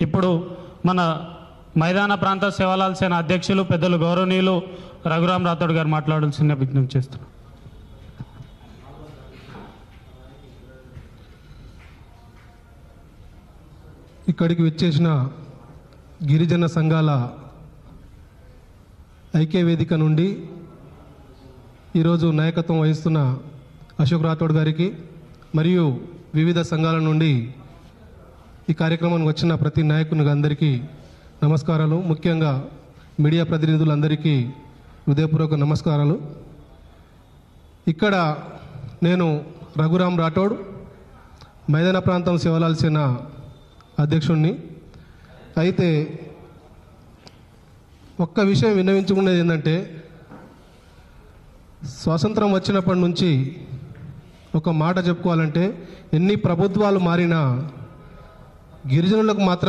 ఇప్పుడు మన మైదాన ప్రాంత సేవలాల్ సేన అధ్యక్షులు పెద్దలు గౌరవనీయులు రఘురామ్ రాథోడ్ గారు మాట్లాడాల్సిన విజ్ఞప్తి చేస్తున్నాం. ఇక్కడికి వచ్చేసిన గిరిజన సంఘాల ఐక్య వేదిక నుండి ఈరోజు నాయకత్వం వహిస్తున్న అశోక్ రాథోడ్ గారికి మరియు వివిధ సంఘాల నుండి ఈ కార్యక్రమానికి వచ్చిన ప్రతి నాయకునికి అందరికీ నమస్కారాలు. ముఖ్యంగా మీడియా ప్రతినిధులందరికీ హృదయపూర్వక నమస్కారాలు. ఇక్కడ నేను రఘురామ్ రాఠోడ్ మైదాన ప్రాంతం సేవలాల్సిన అధ్యక్షుణ్ణి. అయితే ఒక్క విషయం విన్నవించుకునేది ఏంటంటే స్వాతంత్రం వచ్చినప్పటి నుంచి ఒక మాట చెప్పుకోవాలంటే ఎన్ని ప్రభుత్వాలు మారినా గిరిజనులకు మాత్రం